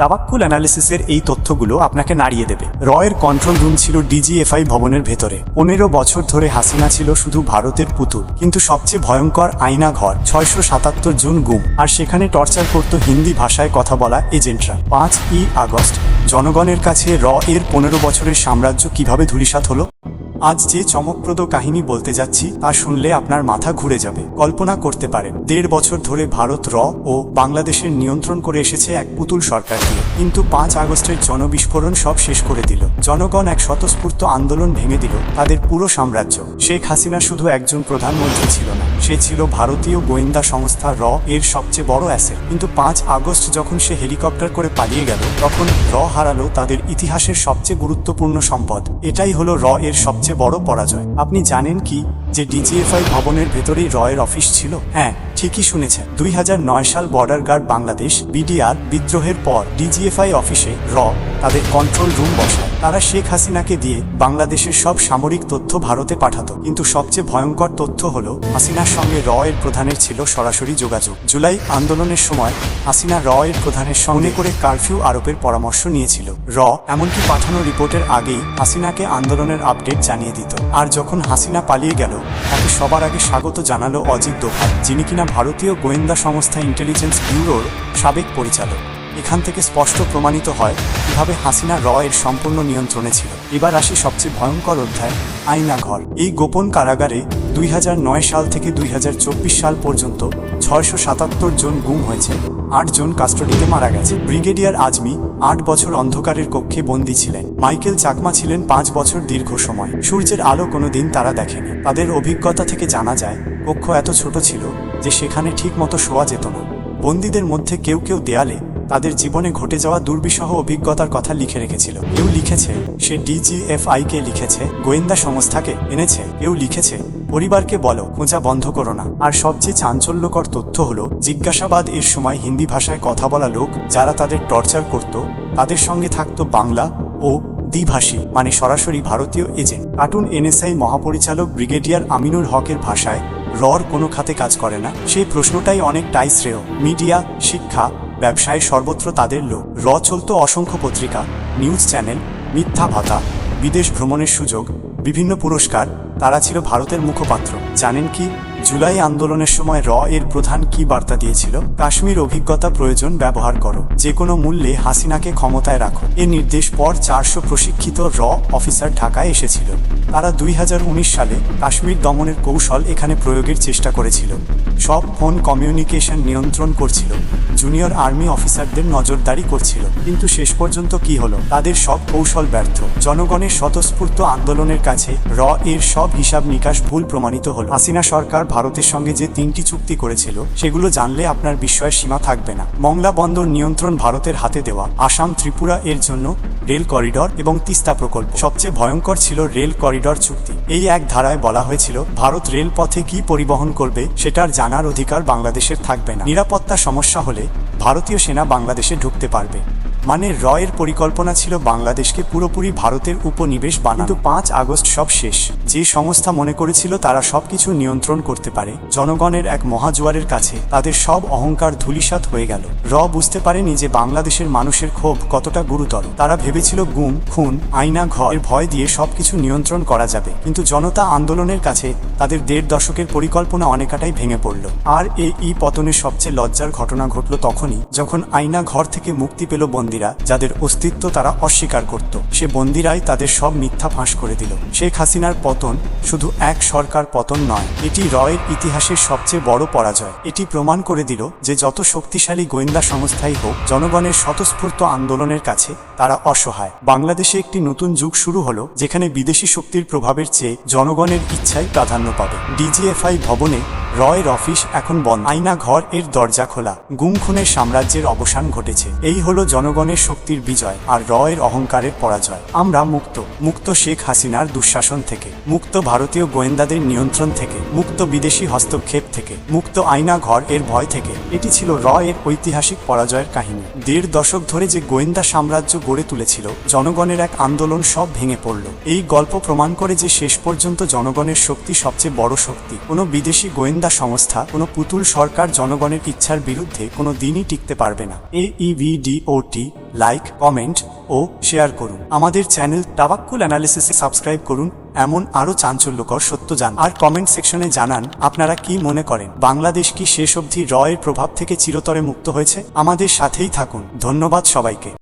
তাবাক্কুল অ্যানালিসিসের এই তথ্যগুলো আপনাকে নাড়িয়ে দেবে। রয়ের কন্ট্রোল রুম ছিল ডিজিএফআই ভবনের ভেতরে। পনেরো বছর ধরে হাসিনা ছিল শুধু ভারতের পুতুল, কিন্তু সবচেয়ে ভয়ঙ্কর আয়না ঘর, ছয়শো সাতাত্তর জন গুম, আর সেখানে টর্চার করত হিন্দি ভাষায় কথা বলা এজেন্টরা। পাঁচ ই আগস্ট, জনগণের কাছে র এর পনেরো বছরের সাম্রাজ্য কীভাবে ধূলিসাৎ হলো? আজ যে চমকপ্রদ কাহিনী বলতে যাচ্ছি, তা শুনলে আপনার মাথা ঘুরে যাবে। কল্পনা করতে পারেন, দেড় বছর ধরে ভারত র ও বাংলাদেশের নিয়ন্ত্রণ করে এসেছে এক পুতুল সরকার দিয়ে। কিন্তু পাঁচ আগস্টের জনবিস্ফোরণ সব শেষ করে দিল। জনগণ এক স্বতঃস্ফূর্ত আন্দোলন ভেঙে দিল, তাদের পুরো সাম্রাজ্য। শেখ হাসিনা শুধু একজন প্রধানমন্ত্রী ছিল না, সে ছিল ভারতীয় গোয়েন্দা সংস্থা র এর সবচেয়ে বড় অ্যাসেট। কিন্তু পাঁচ আগস্ট যখন সে হেলিকপ্টার করে পালিয়ে গেল, তখন র হারালো তাদের ইতিহাসের সবচেয়ে গুরুত্বপূর্ণ সম্পদ। এটাই হলো র এর সবচেয়ে বড় পরাজয়। আপনি জানেন কি? যে ডিজিএফআই ভবনের ভেতরেই রয়ের অফিস ছিল হ্যাঁ ঠিকই শুনেছেন। দুই হাজার নয় সাল বর্ডার গার্ড বাংলাদেশ, বিডিআর, বিদ্রোহের পর ডিজিএফআই অফিসে র, তাদের কন্ট্রোল রুম বসায়। তারা শেখ হাসিনাকে দিয়ে বাংলাদেশের সব সামরিক তথ্য ভারতে পাঠাতো। কিন্তু সবচেয়ে ভয়ঙ্কর তথ্য হল, হাসিনার সঙ্গে র এর প্রধানের ছিল সরাসরি যোগাযোগ। জুলাই আন্দোলনের সময় হাসিনা র এর প্রধানের সঙ্গে করে কারফিউ আরোপের পরামর্শ নিয়েছিল। র, এমনকি পাঠানো রিপোর্টের আগেই হাসিনাকে আন্দোলনের আপডেট জানিয়ে দিত। আর যখন হাসিনা পালিয়ে গেল তাকে সবার আগে স্বাগত জানালো অজিত দোভাল, যিনি কিনা ভারতীয় গোয়েন্দা সংস্থা ইন্টেলিজেন্স ব্যুরোর সাবেক পরিচালক। এখান থেকে স্পষ্ট প্রমাণিত হয় কীভাবে হাসিনা র এর সম্পূর্ণ নিয়ন্ত্রণে ছিল। এবার আসি সবচেয়ে ভয়ঙ্কর অধ্যায়, আয়না ঘর। এই গোপন কারাগারে দুই হাজার নয় সাল থেকে দুই হাজার চব্বিশ সাল পর্যন্ত ছয়শো সাতাত্তর জন গুম হয়েছে, আট জন কাস্টডিতে মারা গেছে। ব্রিগেডিয়ার আজমি আট বছর অন্ধকারের কক্ষে বন্দী ছিলেন। মাইকেল চাকমা ছিলেন পাঁচ বছর দীর্ঘ সময়। সূর্যের আলো কোনো দিন তারা দেখেনি। তাদের অভিজ্ঞতা থেকে জানা যায়, কক্ষ এত ছোট ছিল যে সেখানে ঠিক মতো শোয়া যেত না। বন্দীদের মধ্যে কেউ কেউ দেয়ালে তাদের জীবনে ঘটে যাওয়া দুর্বিষহ অভিজ্ঞতার কথা লিখে রেখেছিল। কেউ লিখেছে, সে ডিজিএফআই কে লিখেছে, গোয়েন্দা সংস্থাকে এনেছে, কেউ লিখেছে, পরিবারকে বলো, খোঁজা বন্ধ করো না। আর সবচেয়ে চাঞ্চল্যকর তথ্য হলো, জিজ্ঞাসাবাদ এর সময় হিন্দি ভাষায় কথা বলা লোক যারা তাদের টর্চার করত, তাদের সঙ্গে থাকতো বাংলা ও দ্বিভাষী মানে সরাসরি ভারতীয় এজেন্ট। কার্টুন এনএসআই মহাপরিচালক ব্রিগেডিয়ার আমিনুল হকের ভাষায়, রর কোনো খাতে কাজ করে না? সেই প্রশ্নটাই অনেকটাই শ্রেয়। মিডিয়া, শিক্ষা ব্যবসায় সর্বত্র তাদের লোক। র চলত অসংখ্য পত্রিকা, নিউজ চ্যানেল, মিথ্যা ভাতা, বিদেশ ভ্রমণের সুযোগ, বিভিন্ন পুরস্কার, তারা ছিল ভারতের মুখপাত্র। জানেন কি, জুলাই আন্দোলনের সময় র এর প্রধান কি বার্তা দিয়েছিল? কাশ্মীর অভিজ্ঞতা প্রয়োজন ব্যবহার করো। যে কোনো মূল্যে হাসিনাকে ক্ষমতায় রাখো। এ নির্দেশ পর চারশো প্রশিক্ষিত র অফিসার ঢাকায় এসেছিল। তারা দুই হাজার উনিশ সালে কাশ্মীর দমনের কৌশল এখানে প্রয়োগের চেষ্টা করেছিল। সব ফোন কমিউনিকেশন নিয়ন্ত্রণ করছিল। জুনিয়র আর্মি অফিসারদের নজরদারি করছিল। কিন্তু শেষ পর্যন্ত কি হলো? তাদের সব কৌশল ব্যর্থ। জনগণের স্বতঃস্ফূর্ত আন্দোলনের কাছে র এর সব হিসাব নিকাশ ভুল প্রমাণিত হল। হাসিনা সরকার ভারতের সঙ্গে যে তিনটি চুক্তি করেছিল, সেগুলো জানলে আপনার বিস্ময়ের সীমা থাকবে না। মংলা বন্দর নিয়ন্ত্রণ ভারতের হাতে দেওয়া আসাম ত্রিপুরা এর জন্য রেল করিডর এবং তিস্তা প্রকল্প। সবচেয়ে ভয়ঙ্কর ছিল রেল করিডর চুক্তি। এই এক ধারায় বলা হয়েছিল, ভারত রেলপথে কি পরিবহন করবে, সেটার জানার অধিকার বাংলাদেশের থাকবে না। নিরাপত্তা সমস্যা হলে ভারতীয় সেনা বাংলাদেশে ঢুকতে পারবে। মানে রয়ের পরিকল্পনা ছিল বাংলাদেশকে পুরোপুরি ভারতের উপনিবেশ বানানো। পাঁচ আগস্ট সব শেষ। যে সংস্থা মনে করেছিল তারা সবকিছু নিয়ন্ত্রণ করতে পারে, জনগণের এক মহাজোয়ারের কাছে, তাদের সব অহংকার ধূলিসাৎ হয়ে গেল। র বুঝতে পারেনি যে বাংলাদেশের মানুষের ক্ষোভ কতটা গুরুতর। তারা ভেবেছিল গুম, খুন, আইনা, ঘর ভয় দিয়ে সবকিছু নিয়ন্ত্রণ করা যাবে। কিন্তু জনতা আন্দোলনের কাছে তাদের দেড় দশকের পরিকল্পনা অনেকাটাই ভেঙে পড়ল। আর এই পতনের সবচেয়ে লজ্জার ঘটনা ঘটল তখনই, যখন আইনা ঘর থেকে মুক্তি পেল বন্দিরা যাদের অস্তিত্ব তারা অস্বীকার করত। সে বন্দিরাই তাদের সব মিথ্যা ফাঁস করে দিল। শেখ হাসিনার পতন শুধু এক সরকার পতন নয়, এটি রয়ের ইতিহাসের সবচেয়ে বড় পরাজয়। এটি প্রমাণ করে দিল যে যত শক্তিশালী গোয়েন্দা সংস্থাই হোক, জনগণের স্বতঃস্ফূর্ত আন্দোলনের কাছে তারা অসহায়। বাংলাদেশে একটি নতুন যুগ শুরু হলো, যেখানে বিদেশি শক্তির প্রভাবের চেয়ে জনগণের ইচ্ছাই প্রাধান্য পাবে। ডিজিএফআই ভবনে রয়ের অফিস এখন বন্ধ। আয়না ঘর এর দরজা খোলা। গুম খুনের সাম্রাজ্যের অবসান ঘটেছে। এই হলো জনগণের শক্তির বিজয় আর রয়ের অহংকারের পরাজয়। আমরা মুক্ত। মুক্ত শেখ হাসিনার দুঃশাসন থেকে। মুক্ত ভারতীয় গোয়েন্দাদের নিয়ন্ত্রণ থেকে। মুক্ত বিদেশি হস্তক্ষেপ থেকে। মুক্ত আয়না ঘর এর ভয় থেকে। এটি ছিল র এর ঐতিহাসিক পরাজয়ের কাহিনী। দেড় দশক ধরে যে গোয়েন্দা সাম্রাজ্য গড়ে তুলেছিল, জনগণের এক আন্দোলন সব ভেঙে পড়ল। এই গল্প প্রমাণ করে যে শেষ পর্যন্ত জনগণের শক্তি সবচেয়ে বড় শক্তি। কোনো বিদেশি গোয়েন্দা সংস্থা, কোনো পুতুল সরকার জনগণের ইচ্ছার বিরুদ্ধে কোনো দিনই টিকতে পারবে না। এ ইভিডিওটি লাইক কমেন্ট ও শেয়ার করুন। আমাদের চ্যানেল টাবাক্কুল অ্যানালিসিসে সাবস্ক্রাইব করুন। এমন আরও চাঞ্চল্যকর সত্য জান। আর কমেন্ট সেকশনে জানান, আপনারা কি মনে করেন? বাংলাদেশ কি শেষ অবধি রয়ের প্রভাব থেকে চিরতরে মুক্ত হয়েছে? আমাদের সাথেই থাকুন। ধন্যবাদ সবাইকে।